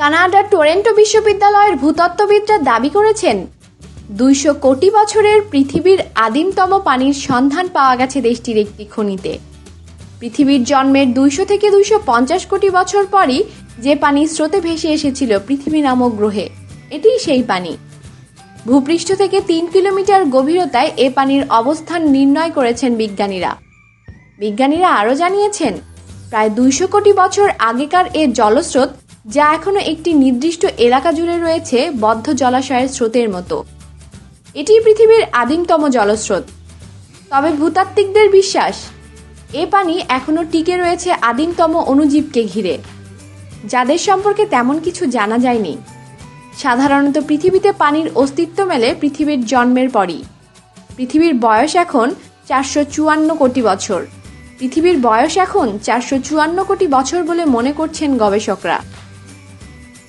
কানাডার টরেন্টো বিশ্ববিদ্যালয়ের ভূতত্ত্ববিদরা দাবি করেছেন, দুইশো কোটি বছরের পৃথিবীর আদিমতম পানির সন্ধান পাওয়া গেছে দেশটির একটি খনিতে। পৃথিবীর জন্মের দুইশো থেকে দুইশো পঞ্চাশ কোটি বছর পরই যে পানি স্রোতে ভেসে এসেছিল পৃথিবী নামক গ্রহে, এটিই সেই পানি। ভূপৃষ্ঠ থেকে তিন কিলোমিটার গভীরতায় এ পানির অবস্থান নির্ণয় করেছেন বিজ্ঞানীরা। বিজ্ঞানীরা আরও জানিয়েছেন, প্রায় দুইশো কোটি বছর আগেকার এ জলস্রোত যা এখনও একটি নির্দিষ্ট এলাকা জুড়ে রয়েছে বদ্ধ জলাশয়ের স্রোতের মতো। এটি পৃথিবীর আদিমতম জলস্রোত। তবে ভূতাত্ত্বিকদের বিশ্বাস, এ পানি এখনও টিকে রয়েছে আদিমতম অণুজীবকে ঘিরে। যাদের সম্পর্কে তেমন কিছু জানা যায়নি। সাধারণত পৃথিবীতে পানির অস্তিত্ব মেলে পৃথিবীর জন্মের পরই। পৃথিবীর বয়স এখন চারশো চুয়ান্ন কোটি বছর। পৃথিবীর বয়স এখন চারশো চুয়ান্ন কোটি বছর বলে মনে করছেন গবেষকরা।